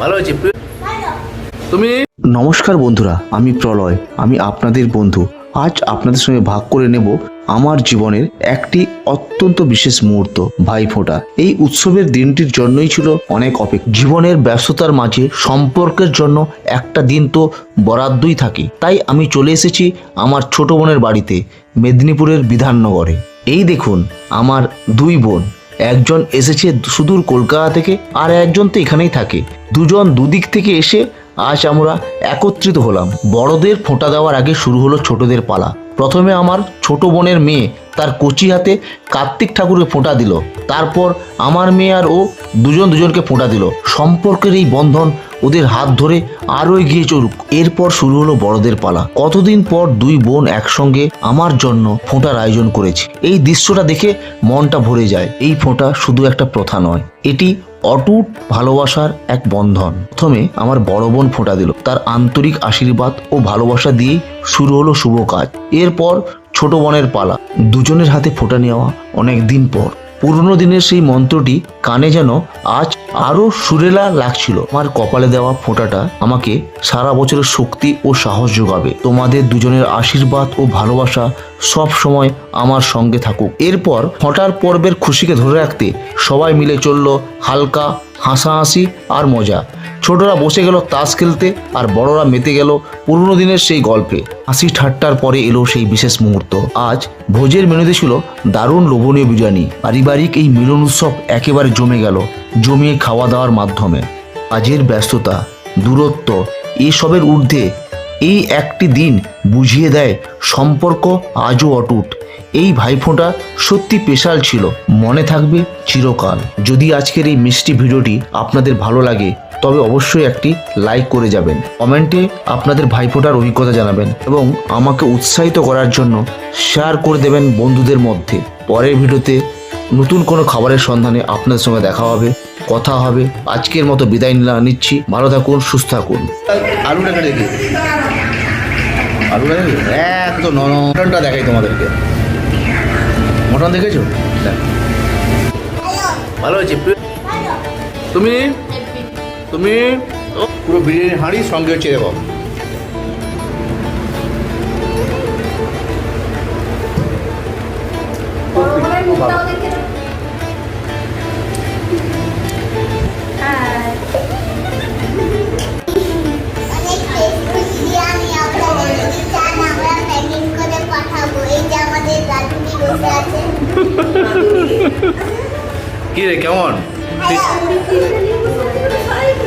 ভালো হয়েছে তুমি? নমস্কার বন্ধুরা, আমি প্রলয়, আমি আপনাদের বন্ধু। আজ আপনাদের সঙ্গে ভাগ করে নেব আমার জীবনের একটি অত্যন্ত বিশেষ মুহূর্ত, ভাইফোঁটা। এই উৎসবের দিনটির জন্যই ছিল অনেক অপেক্ষা। জীবনের ব্যস্ততার মাঝে সম্পর্কের জন্য একটা দিন তো বরাদ্দই থাকে। তাই আমি চলে এসেছি আমার ছোট বোনের বাড়িতে, মেদিনীপুরের বিধাননগরে। এই দেখুন, আমার দুই বোন। একজন এসেছে সুদূর কলকাতা থেকে, আর একজন তো এখানেই থাকে। দুজন দুদিক থেকে এসে আজ আমরা একত্রিত হলাম। বড়দের ফোঁটা দেওয়ার আগে শুরু হলো ছোটদের পালা। প্রথমে আমার ছোট বোনের মেয়ে তার কচি হাতে কার্তিক ঠাকুরকে ফোঁটা দিল। তারপর আমার মেয়ে আর ও দুজন দুজনকে ফোঁটা দিল। সম্পর্কের এই বন্ধন ওদের হাত ধরে আরও এগিয়ে চলুক। এরপর শুরু হলো বড়দের পালা। কতদিন পর দুই বোন একসঙ্গে আমার জন্য ফোঁটার আয়োজন করেছে। এই দৃশ্যটা দেখে মনটা ভরে যায়। এই ফোঁটা শুধু একটা প্রথা নয়, এটি অটুট ভালোবাসার এক বন্ধন। প্রথমে আমার বড় বোন ফোঁটা দিল। তার আন্তরিক আশীর্বাদ ও ভালোবাসা দিয়েই শুরু হলো শুভ কাজ। এরপর ছোট বোনের পালা। দুজনের হাতে ফোঁটা নেওয়া অনেক দিন পর। পুরনো দিনের সেই মন্ত্রটি কানে যেন আজ আরও সুরেলা লাগছিল। আমার কপালে দেওয়া ফোঁটাটা আমাকে সারা বছরের শক্তি ও সাহস যোগাবে। তোমাদের দুজনের আশীর্বাদ ও ভালোবাসা সব সময় আমার সঙ্গে থাকুক। এরপর ফোঁটার পর্বের খুশিকে ধরে রাখতে সবাই মিলে চলল হালকা হাসাহাসি আর মজা। ছোটরা বসে গেল তাস খেলতে আর বড়রা মেতে গেল পুরনো দিনের সেই গল্পে। হাসি ঠাট্টার পরে এলো সেই বিশেষ মুহূর্ত। আজ ভোজের মেনুতে ছিল দারুণ লোভনীয় বিরিয়ানি। পারিবারিক এই মিলন উৎসব একেবারে জমে গেল জমিয়ে খাওয়া দাওয়ার মাধ্যমে। কাজের ব্যস্ততা, দূরত্ব, এসবের ঊর্ধ্বে এই একটি দিন বুঝিয়ে দেয় সম্পর্ক আজও অটুট। এই ভাইফোঁটা সত্যি স্পেশাল ছিল, মনে থাকবে চিরকাল। যদি আজকের এই মিষ্টি ভিডিওটি আপনাদের ভালো লাগে তবে অবশ্যই একটি লাইক করে যাবেন। কমেন্টে আপনাদের ভাইফোঁটার অভিজ্ঞতা জানাবেন এবং আমাকে উৎসাহিত করার জন্য শেয়ার করে দেবেন বন্ধুদের মধ্যে। পরের ভিডিওতে নতুন কোনো খাবারের সন্ধানে আপনাদের সঙ্গে দেখা হবে, কথা হবে। আজকের মতো বিদায় নিচ্ছি। ভালো থাকুন, সুস্থ থাকুন। এত দেখাই তোমাদেরকে। মটন দেখেছ? ভালো হয়েছে? তুমি? তুমি পুরো বিরিয়ানি হাঁড়ি সঙ্গে হচ্ছে দেখো আছে কি রে কেমন?